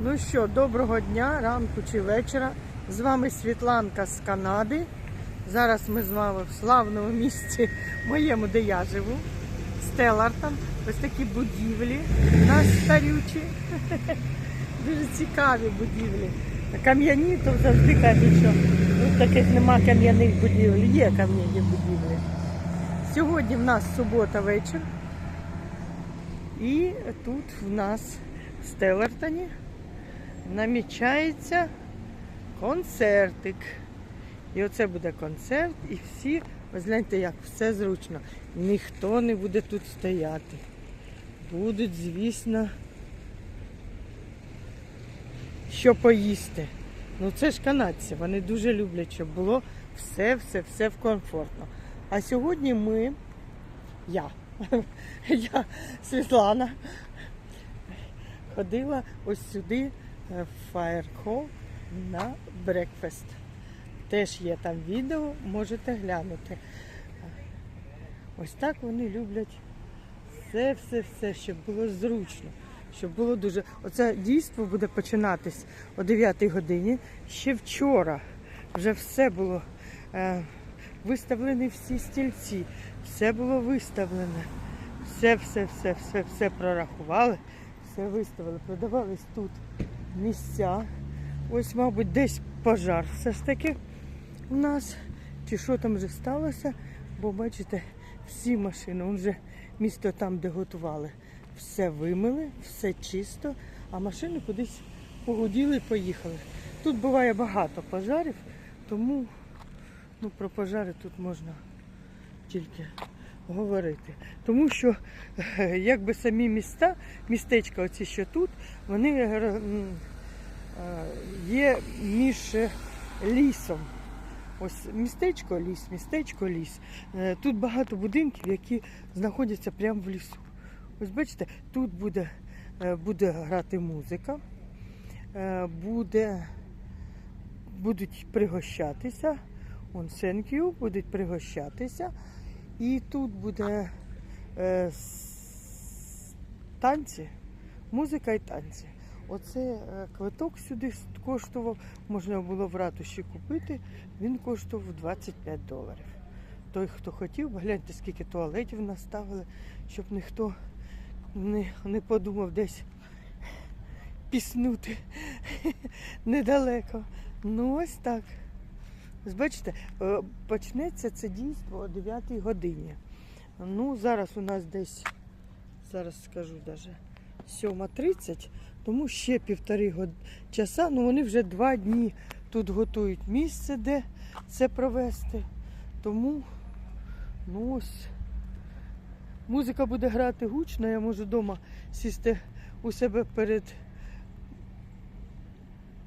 Ну що, доброго дня, ранку чи вечора. З вами Світланка з Канади. Зараз ми з вами в славному місці моєму, де я живу, Стеллартон. Ось такі будівлі нас старючі. Дуже цікаві будівлі. Кам'яні, то завжди кажуть, що тут таких нема кам'яних будівель. Є кам'яні будівлі. Сьогодні в нас субота вечір. І тут в нас в Стеллартоні намічається концертик. І оце буде концерт, і всі, ось гляньте, як все зручно. Ніхто не буде тут стояти. Будуть, звісно, що поїсти. Ну це ж канадці, вони дуже люблять, щоб було все, все, все комфортно. А сьогодні ми, я, я, Світлана, ходила ось сюди е, Fire Hall на брекфест. Теж є там відео, можете глянути. Ось так вони люблять все, все, все, щоб було зручно, щоб було дуже. Оце дійство буде починатись о 9 годині. Ще вчора вже все було е, виставлені всі стільці, все було виставлене. Все, все, все, все, все прорахували, все виставили. Продавались тут місця. Ось, мабуть, десь пожар все ж таки у нас. Чи що там вже сталося? Бо бачите, всі машини, вже місто там, де готували, все вимили, все чисто, а машини кудись погуділи і поїхали. Тут буває багато пожарів, тому ну, про пожари тут можна тільки говорити. Тому що якби самі міста, містечка, оці що тут, вони е, є між е, лісом. Ось містечко, ліс, містечко, ліс. Е, Тут багато будинків, які знаходяться прямо в лісу. Ось бачите, тут буде, буде грати музика, буде, будуть пригощатися. Он you, будуть пригощатися. І тут буде е, танці, музика і танці. Оце е, квиток сюди коштував, можна було в ратуші купити, він коштував 25 доларів. Той, хто хотів, гляньте, скільки туалетів наставили, щоб ніхто не, не подумав десь піснути недалеко. Ну ось так. Бачите, е, почнеться це дійство о 9 годині. Ну, зараз у нас десь, зараз скажу навіть, 7.30, тому ще півтори год... часа. Ну вони вже два дні тут готують місце, де це провести. Тому ну ось музика буде грати гучно, я можу вдома сісти у себе перед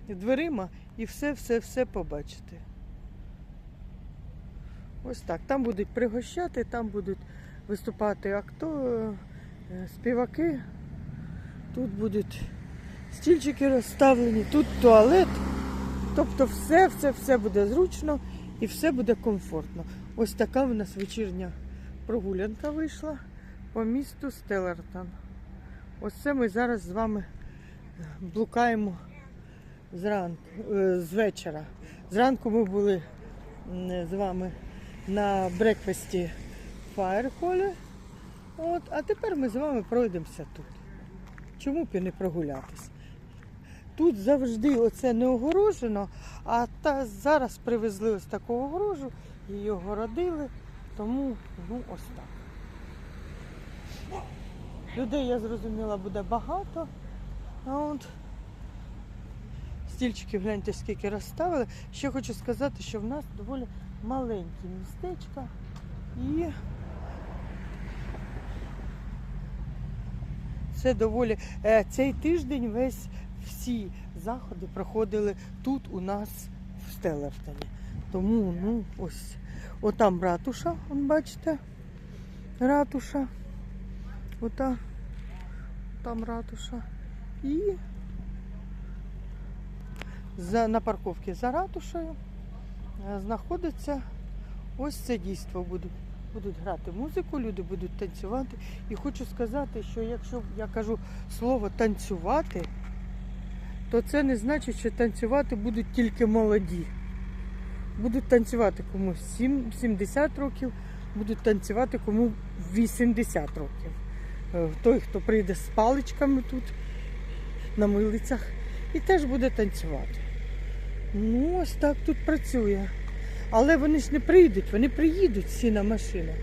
дверима і все-все-все побачити. Ось так. Там будуть пригощати, там будуть виступати актори, е, співаки. Тут будуть стільчики розставлені, тут туалет. Тобто все, все, все буде зручно і все буде комфортно. Ось така в нас вечірня прогулянка вийшла по місту Стеллартон. Ось це ми зараз з вами блукаємо зранку, е, з вечора. Зранку ми були з вами на брекфесті Фаєрхолі. От, а тепер ми з вами пройдемося тут. Чому б і не прогулятись? Тут завжди оце не огорожено, а та зараз привезли ось таку огорожу, її огородили, тому ну ось так. Людей, я зрозуміла, буде багато. А от стільчиків гляньте, скільки розставили. Ще хочу сказати, що в нас доволі маленьке містечко і це доволі е, цей тиждень весь всі заходи проходили тут у нас в Стеллартоні. Тому ну ось отам ратуша, он бачите, ратуша. Ота там ратуша. І за, на парковці за ратушею знаходиться ось це дійство будуть. Будуть грати музику, люди будуть танцювати. І хочу сказати, що якщо я кажу слово танцювати, то це не значить, що танцювати будуть тільки молоді. Будуть танцювати комусь сім- 70 років, будуть танцювати кому 80 років. Е, Той, хто прийде з паличками тут на милицях, і теж буде танцювати. Ну, ось так тут працює. Але вони ж не прийдуть, вони приїдуть всі на машинах.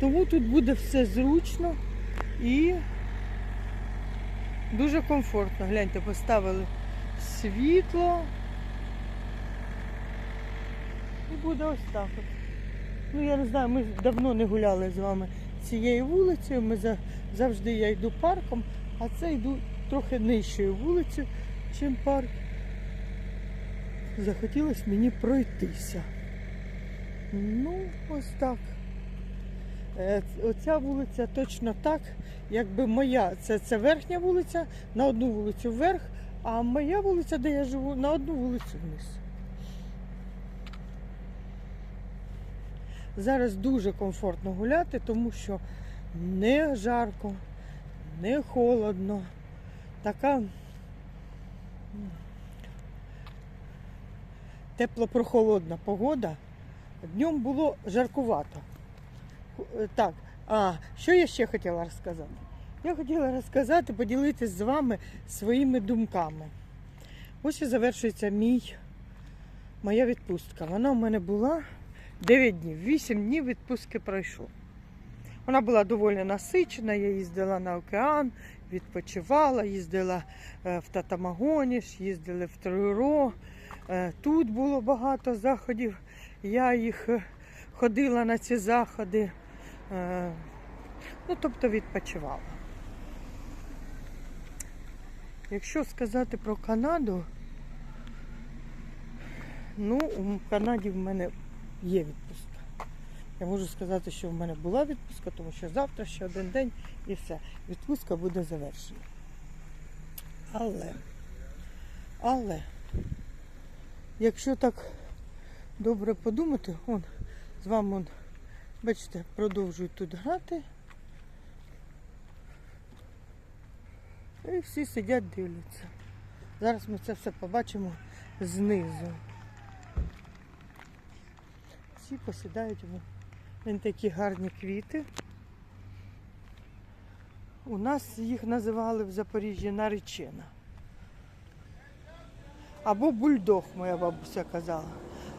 Тому тут буде все зручно і дуже комфортно. Гляньте, поставили світло. І буде ось так от. Ну, я не знаю, ми давно не гуляли з вами цією вулицею. Ми за- завжди я йду парком, а це йду трохи нижчою вулицею, чим парк. Захотілося мені пройтися. Ну, ось так. Е, Оця вулиця точно так, якби моя, це, це верхня вулиця, на одну вулицю вверх, а моя вулиця, де я живу, на одну вулицю вниз. Зараз дуже комфортно гуляти, тому що не жарко, не холодно. Така тепло-прохолодна погода. Днем було жаркувато. Е, Так, а що я ще хотіла розказати? Я хотіла розказати, поділитися з вами своїми думками. Ось і завершується мій, моя відпустка. Вона в мене була 9 днів, 8 днів відпустки пройшло. Вона була доволі насичена, я їздила на океан, відпочивала, їздила е, в Татамагоніш, їздили в Труро. Е, Тут було багато заходів. Я їх е, ходила на ці заходи. Е, Ну, тобто відпочивала. Якщо сказати про Канаду, ну, у Канаді в мене є відпустка. Я можу сказати, що в мене була відпустка, тому що завтра ще один день і все. Відпустка буде завершена. Але, але, якщо так добре подумати, он, з вами, он, бачите, продовжують тут грати. І всі сидять, дивляться. Зараз ми це все побачимо знизу. Всі посідають Він такі гарні квіти. У нас їх називали в Запоріжжі наречена. Або бульдог, моя бабуся казала.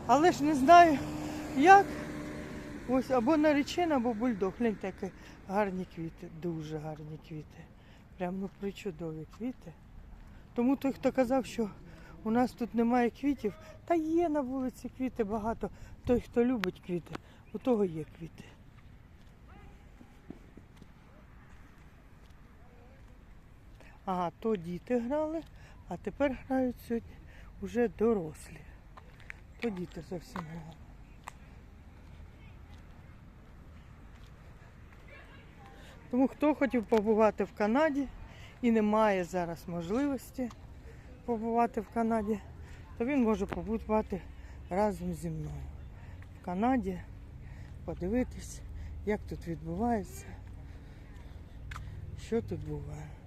Але ж не знаю, як. Ось або наречена, або бульдог. Гляньте, які гарні квіти, дуже гарні квіти. Прям ну причудові квіти. Тому той, хто казав, що у нас тут немає квітів, та є на вулиці квіти багато. Той, хто любить квіти, у того є квіти. Ага, то діти грали, а тепер грають сьогодні вже дорослі. То діти зовсім грали. Тому хто хотів побувати в Канаді і не має зараз можливості побувати в Канаді, то він може побувати разом зі мною в Канаді, подивитись, як тут відбувається, що тут буває.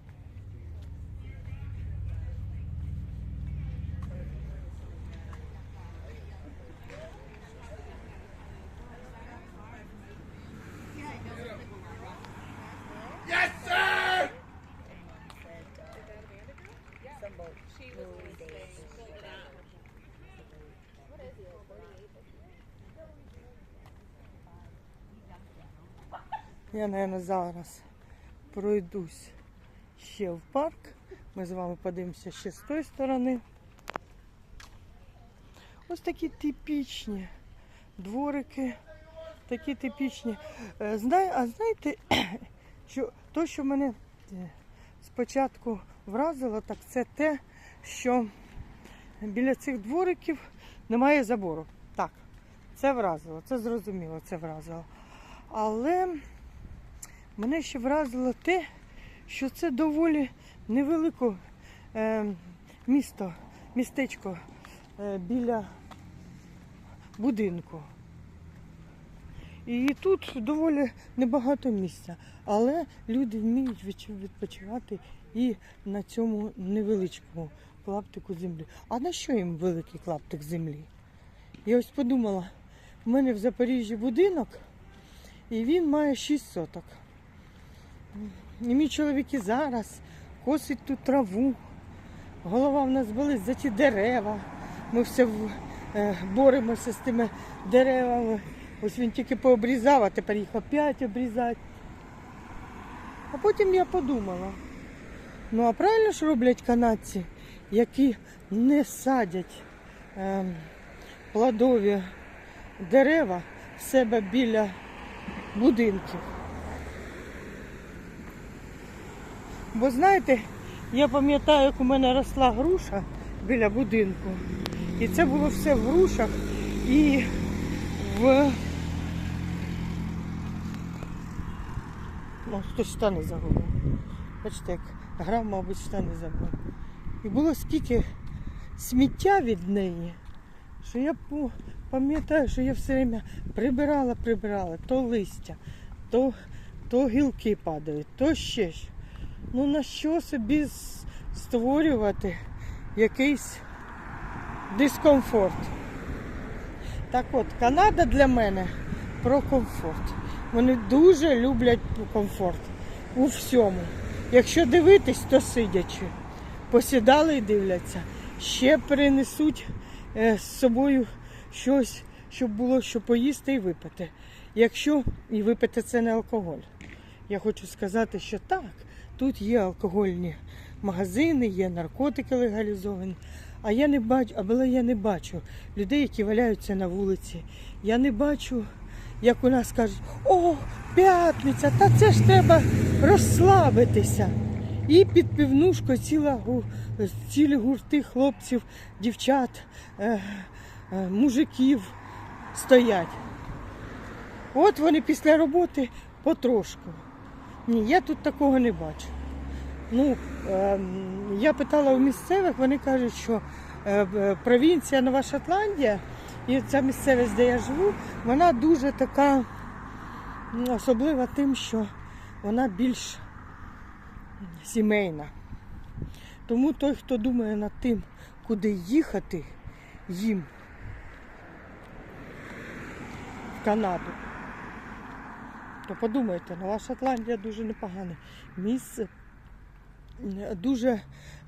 Я, мабуть, зараз пройдусь ще в парк. Ми з вами подивимося ще з тої сторони. Ось такі типічні дворики, такі типічні. Е, Знає, а знаєте, що то, що мене е, спочатку вразило, так це те, що біля цих двориків немає забору. Так, це вразило, це зрозуміло, це вразило. Але мене ще вразило те, що це доволі невелике місто, містечко е, біля будинку. І тут доволі небагато місця, але люди вміють відпочивати і на цьому невеличкому клаптику землі. А на що їм великий клаптик землі? Я ось подумала, в мене в Запоріжжі будинок, і він має 6 соток. І мій чоловік і зараз косить тут траву. Голова в нас болить за ті дерева. Ми все е, боремося з тими деревами. Ось він тільки пообрізав, а тепер їх опять обрізати. А потім я подумала, ну а правильно ж роблять канадці, які не садять ем, плодові дерева в себе біля будинків. Бо знаєте, я пам'ятаю, як у мене росла груша біля будинку. І це було все в грушах і в. Ну, хтось штани загубив. Бачите, як грав, мабуть, штани забув. І було скільки сміття від неї, що я пам'ятаю, що я все время прибирала, прибирала, то листя, то, то гілки падають, то ще що. Ну на що собі створювати якийсь дискомфорт? Так от, Канада для мене про комфорт. Вони дуже люблять комфорт у всьому. Якщо дивитись, то сидячи. Посідали і дивляться. Ще принесуть е, з собою щось, щоб було що поїсти і випити. Якщо і випити це не алкоголь. Я хочу сказати, що так, тут є алкогольні магазини, є наркотики легалізовані. А я не бачу, але я не бачу людей, які валяються на вулиці. Я не бачу, як у нас кажуть, о, п'ятниця, та це ж треба розслабитися. І під півнушкою ціла, цілі гурти хлопців, дівчат, е, е, мужиків стоять. От вони після роботи потрошку. Ні, я тут такого не бачу. Ну, ем, я питала у місцевих, вони кажуть, що е, е, провінція Нова Шотландія і ця місцевість, де я живу, вона дуже така особлива тим, що вона більш сімейна. Тому той, хто думає над тим, куди їхати їм в Канаду, то подумайте, Нова Шотландія дуже непогане місце. Дуже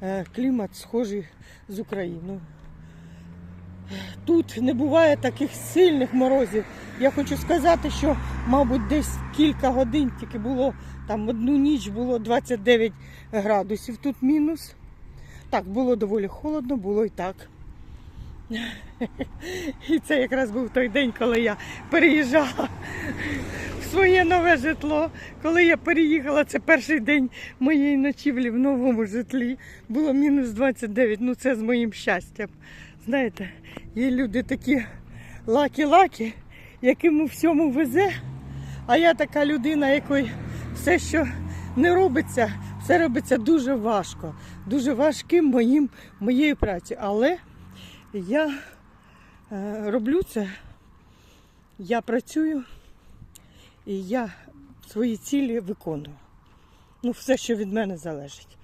е, клімат схожий з Україною. Тут не буває таких сильних морозів. Я хочу сказати, що, мабуть, десь кілька годин тільки було, там одну ніч було 29 градусів, тут мінус. Так, було доволі холодно, було і так. І це якраз був той день, коли я переїжджала своє нове житло. Коли я переїхала, це перший день моєї ночівлі в новому житлі. Було мінус 29. Ну це з моїм щастям. Знаєте, є люди такі лакі-лакі, яким у всьому везе. А я така людина, якої все, що не робиться, все робиться дуже важко, дуже важким моїм, моєю працею. Але я е, роблю це, я працюю і я свої цілі виконую. Ну, все, що від мене залежить.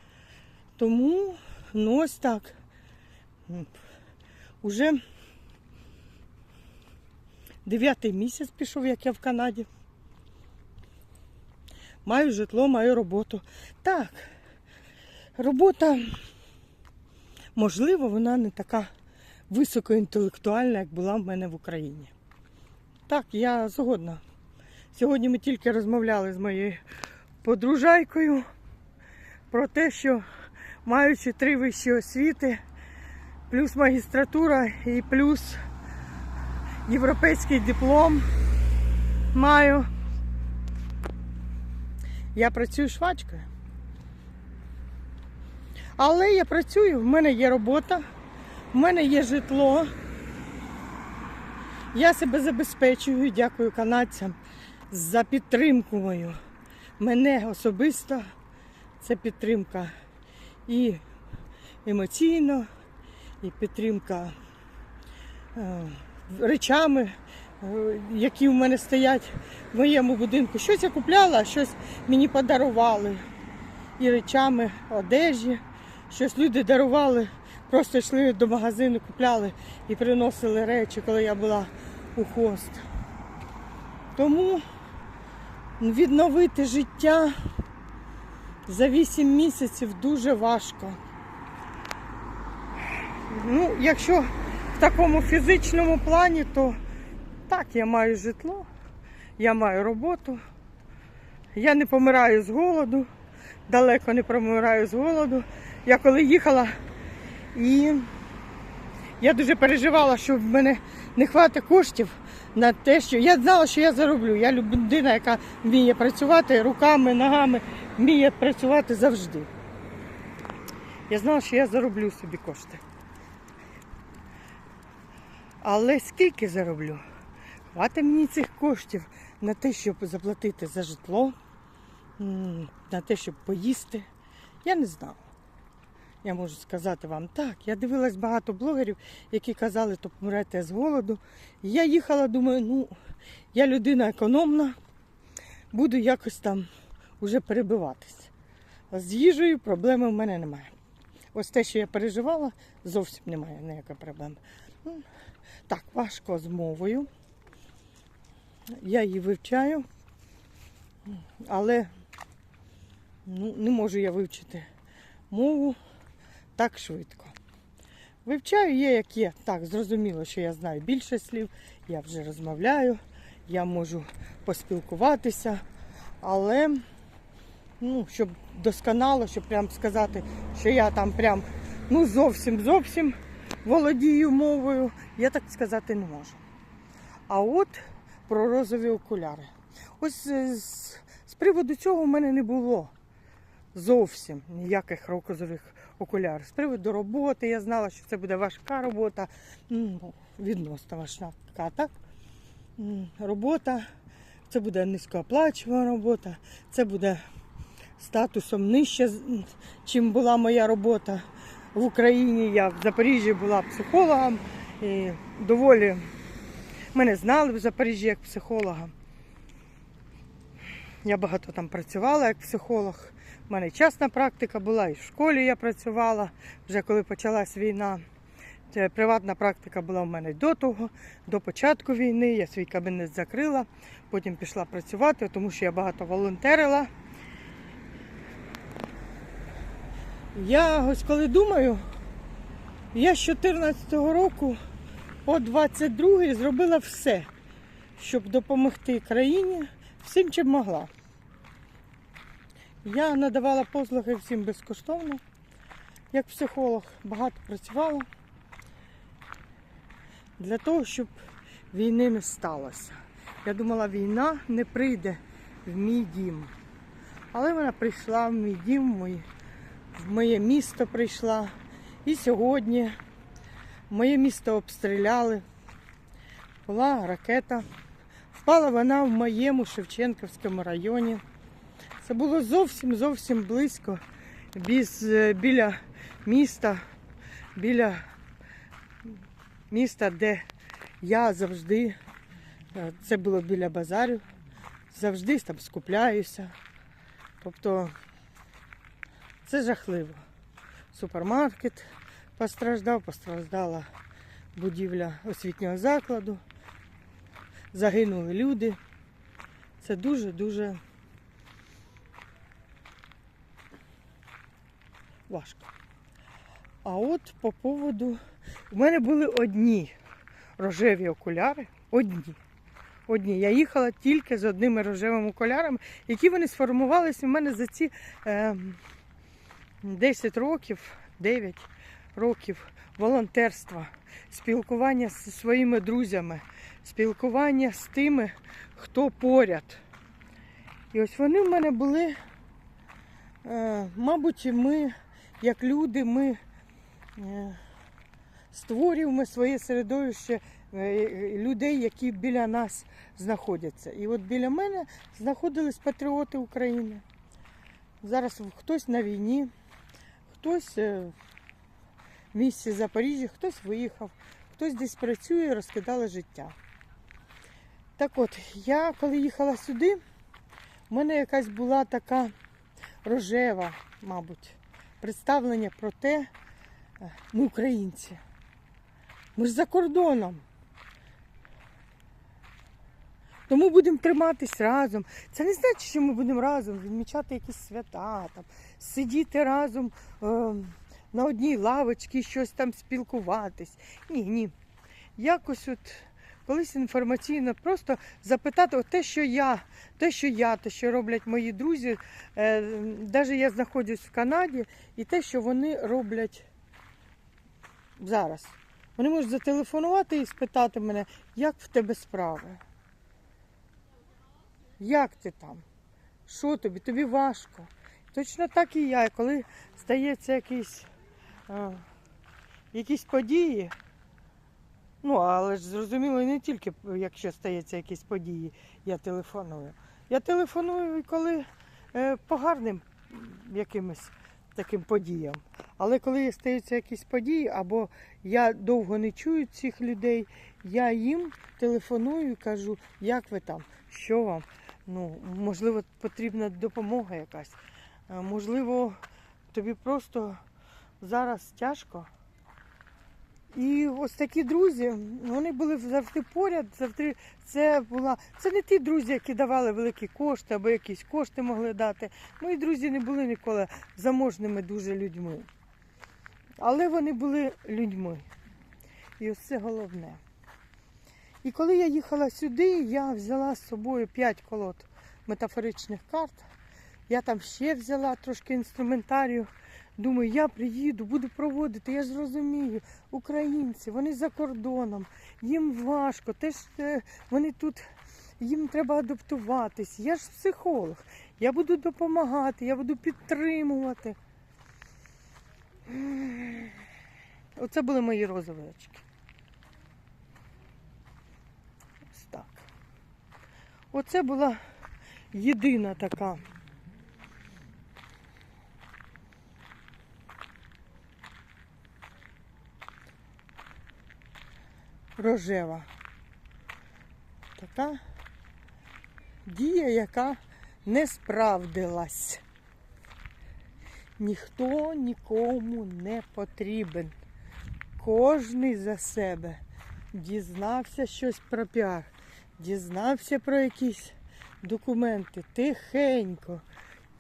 Тому, ну ось так. Уже дев'ятий місяць пішов, як я в Канаді. Маю житло, маю роботу. Так, робота, можливо, вона не така високоінтелектуальна, як була в мене в Україні. Так, я згодна. Сьогодні ми тільки розмовляли з моєю подружайкою про те, що маючи три вищі освіти, плюс магістратура і плюс європейський диплом маю. Я працюю швачкою. Але я працюю, в мене є робота, в мене є житло. Я себе забезпечую, дякую канадцям за підтримку мою. Мене особисто це підтримка і емоційно, і підтримка е, речами, е, які в мене стоять в моєму будинку. Щось я купляла, щось мені подарували. і речами одежі. Щось люди дарували, просто йшли до магазину, купляли і приносили речі, коли я була у хост. Тому відновити життя за 8 місяців дуже важко. Ну, якщо в такому фізичному плані, то так, я маю житло, я маю роботу, я не помираю з голоду, далеко не помираю з голоду. Я коли їхала і я дуже переживала, що в мене не хватить коштів на те, що я знала, що я зароблю. Я людина, яка вміє працювати руками, ногами, вміє працювати завжди. Я знала, що я зароблю собі кошти. Але скільки зароблю? Хватить мені цих коштів на те, щоб заплатити за житло, на те, щоб поїсти. Я не знала. Я можу сказати вам так. Я дивилась багато блогерів, які казали, то помрете з голоду. Я їхала, думаю, ну, я людина економна, буду якось там уже перебиватись. З їжею проблеми в мене немає. Ось те, що я переживала, зовсім немає ніякої проблеми. Ну, Так, важко з мовою. Я її вивчаю, але ну, не можу я вивчити мову так швидко. Вивчаю є, як є. Так, зрозуміло, що я знаю більше слів, я вже розмовляю, я можу поспілкуватися, але ну, щоб досконало, щоб прям сказати, що я там прям ну зовсім зовсім володію мовою, я так сказати не можу. А от про розові окуляри. Ось з, з приводу цього в мене не було зовсім ніяких розових окулярів. З приводу роботи я знала, що це буде важка робота, ну, відносно важка, так? Робота, це буде низькооплачувана робота, це буде статусом нижче, чим була моя робота в Україні. Я в Запоріжжі була психологом і доволі мене знали в Запоріжжі як психолога. Я багато там працювала як психолог. У мене частна практика була, і в школі я працювала, вже коли почалась війна. Приватна практика була в мене до того, до початку війни. Я свій кабінет закрила, потім пішла працювати, тому що я багато волонтерила. Я ось коли думаю, я з 2014 року по 22-й зробила все, щоб допомогти країні всім, чим могла. Я надавала послуги всім безкоштовно, як психолог, багато працювала для того, щоб війни не сталося. Я думала, війна не прийде в мій дім. Але вона прийшла в мій дім, в моє, в моє місто прийшла. І сьогодні моє місто обстріляли. Була ракета. Впала вона в моєму Шевченківському районі. Це було зовсім зовсім близько, біз, е, біля міста, біля міста, де я завжди, е, це було біля базарю, завжди там скупляюся. Тобто це жахливо. Супермаркет постраждав, постраждала будівля освітнього закладу, загинули люди. Це дуже-дуже важко. А от по поводу. У мене були одні рожеві окуляри. Одні. Одні. Я їхала тільки з одними рожевими окулярами, які вони сформувалися в мене за ці е, 10 років, 9 років волонтерства, спілкування зі своїми друзями, спілкування з тими, хто поряд. І ось вони в мене були, е, мабуть, ми, як люди, ми е, створюємо своє середовище е, людей, які біля нас знаходяться. І от біля мене знаходились патріоти України. Зараз хтось на війні, хтось е, в місті Запоріжжя, хтось виїхав, хтось десь працює, розкидали життя. Так от, я коли їхала сюди, в мене якась була така рожева, мабуть, представлення про те, е, ми українці. Ми ж за кордоном. Тому будемо триматись разом. Це не значить, що ми будемо разом відмічати якісь свята, там, сидіти разом е, на одній лавочці, щось там спілкуватись. Ні, ні. Якось от колись інформаційно просто запитати те, що я, те, що я, те, що роблять мої друзі, е, навіть я знаходжусь в Канаді, і те, що вони роблять зараз. Вони можуть зателефонувати і спитати мене, як в тебе справи. Як ти там? Що тобі? Тобі важко. Точно так і я. Коли стається якісь, е, якісь події, ну, але ж зрозуміло, не тільки якщо стається якісь події, я телефоную. Я телефоную коли е, по гарним якимось таким подіям. Але коли стаються якісь події, або я довго не чую цих людей, я їм телефоную і кажу, як ви там, що вам. Ну, можливо, потрібна допомога якась. Е, Можливо, тобі просто зараз тяжко. І ось такі друзі, вони були завжди поряд, завжди це була. Це не ті друзі, які давали великі кошти або якісь кошти могли дати. Мої друзі не були ніколи заможними дуже людьми. Але вони були людьми. І ось це головне. І коли я їхала сюди, я взяла з собою 5 колод метафоричних карт. Я там ще взяла трошки інструментарію. Думаю, я приїду, буду проводити. Я ж розумію, українці, вони за кордоном, їм важко, теж е, вони тут, їм треба адаптуватись. Я ж психолог, я буду допомагати, я буду підтримувати. Оце були мої розові очки. Ось так. Оце була єдина така. Рожева. Така дія, яка не справдилась. Ніхто нікому не потрібен. Кожний за себе дізнався щось про піар, дізнався про якісь документи, тихенько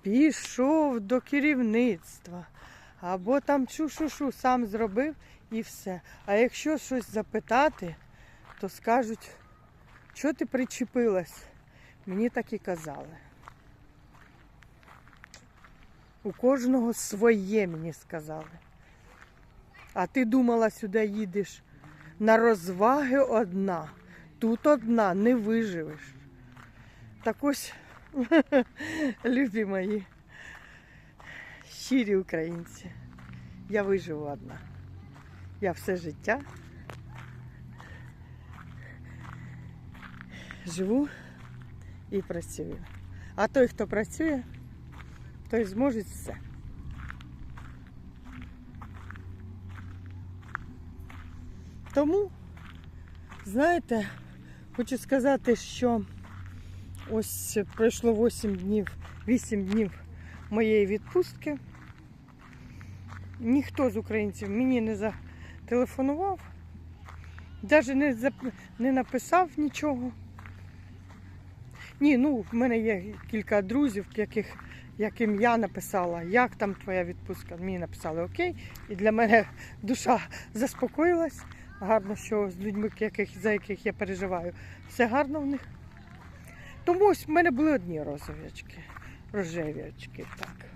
пішов до керівництва. Або там чу-шу-шу сам зробив і все. А якщо щось запитати, то скажуть, що ти причепилась? Мені так і казали. У кожного своє мені сказали. А ти думала, сюди їдеш на розваги одна. Тут одна не виживеш. Так ось, любі мої, щирі українці, я виживу одна. Я все життя живу і працюю. А той, хто працює, той зможе все. Тому, знаєте, хочу сказати, що ось пройшло 8 днів, 8 днів моєї відпустки. Ніхто з українців мені не зателефонував, навіть не, зап- не написав нічого. Ні, ну в мене є кілька друзів, яких, яким я написала, як там твоя відпустка. Мені написали окей. І для мене душа заспокоїлась. Гарно, що з людьми, яких, за яких я переживаю, все гарно в них. Тому ось в мене були одні розові очки, рожеві очки. Так.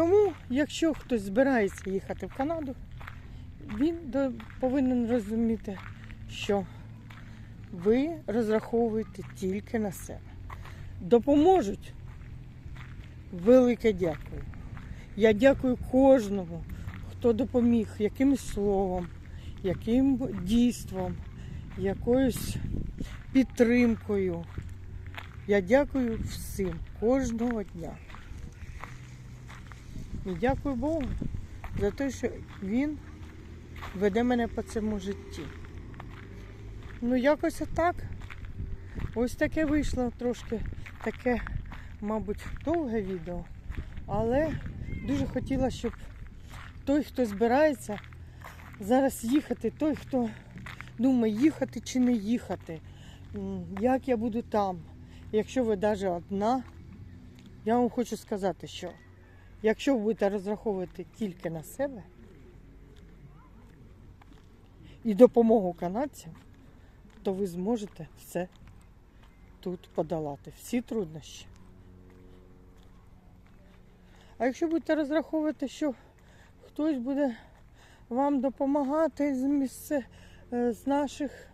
Тому, якщо хтось збирається їхати в Канаду, він повинен розуміти, що ви розраховуєте тільки на себе. Допоможуть. Велике дякую. Я дякую кожному, хто допоміг якимось словом, яким дійством, якоюсь підтримкою. Я дякую всім кожного дня. І дякую Богу за те, що Він веде мене по цьому житті. Ну, якось отак. Ось таке вийшло трошки таке, мабуть, довге відео. Але дуже хотіла, щоб той, хто збирається зараз їхати, той, хто думає, їхати чи не їхати, як я буду там. Якщо ви навіть одна, я вам хочу сказати, що якщо ви будете розраховувати тільки на себе і допомогу канадцям, то ви зможете все тут подолати, всі труднощі. А якщо будете розраховувати, що хтось буде вам допомагати з місце е, з наших,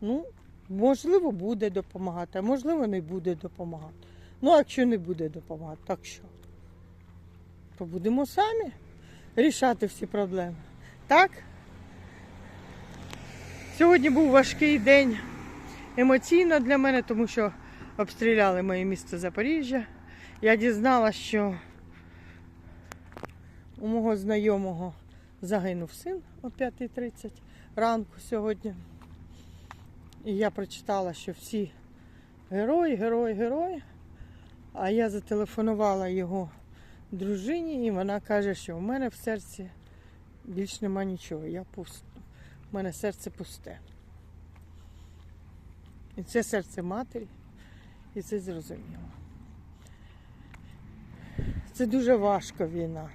ну, можливо, буде допомагати, а можливо, не буде допомагати. Ну, а якщо не буде допомагати, так що? То будемо самі рішати всі проблеми. Так? Сьогодні був важкий день емоційно для мене, тому що обстріляли моє місто Запоріжжя. Я дізналася, що у мого знайомого загинув син о 5.30 ранку сьогодні. І я прочитала, що всі герої, герої, герої. А я зателефонувала його дружині, і вона каже, що в мене в серці більш нема нічого. Я пуст. У мене серце пусте. І це серце матері, і це зрозуміло. Це дуже важко війна.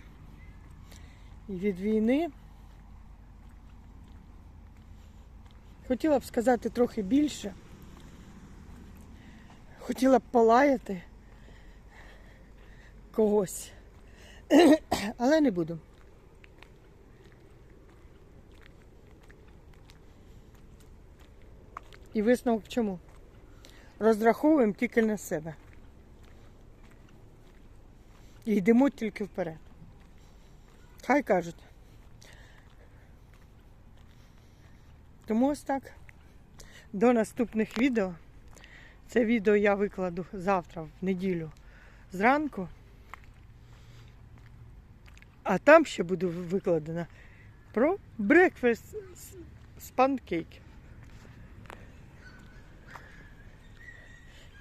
І від війни хотіла б сказати трохи більше. Хотіла б полаяти когось, але не буду. І висновок в чому? Розраховуємо тільки на себе. І йдемо тільки вперед. Хай кажуть. Тому ось так. До наступних відео. Це відео я викладу завтра, в неділю, зранку. А там ще буде викладено про брекфест з панкейків.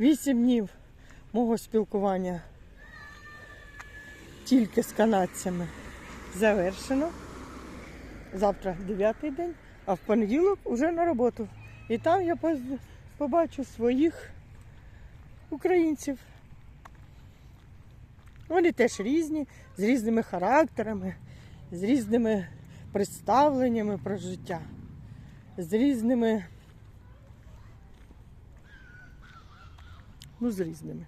Вісім днів мого спілкування тільки з канадцями завершено. Завтра дев'ятий день, а в понеділок уже на роботу. І там я побачу своїх українців. Вони теж різні, з різними характерами, з різними представленнями про життя, з різними. Ну, з різними.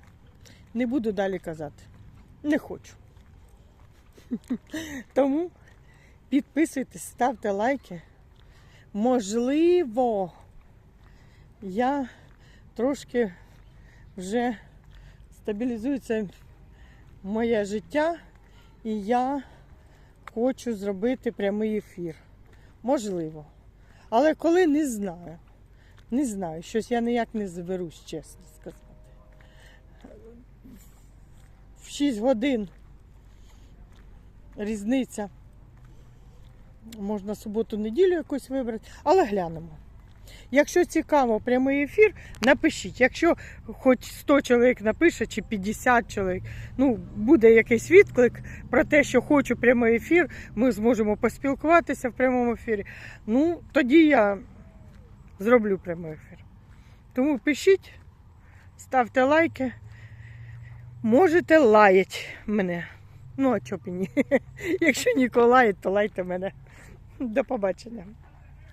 Не буду далі казати. Не хочу. Тому підписуйтесь, ставте лайки. Можливо, я трошки вже стабілізується моє життя, і я хочу зробити прямий ефір. Можливо. Але коли не знаю. Не знаю, щось я ніяк не зберусь, чесно сказати. В 6 годин різниця. Можна суботу-неділю якусь вибрати, але глянемо. Якщо цікаво прямий ефір, напишіть. Якщо хоч 100 чоловік напише чи 50 чоловік, ну буде якийсь відклик про те, що хочу прямий ефір, ми зможемо поспілкуватися в прямому ефірі. Ну, тоді я зроблю прямий ефір. Тому пишіть, ставте лайки. Можете лаяти мене. Ну, а чого б і ні? Якщо нікого лаять, то лайте мене. До побачення.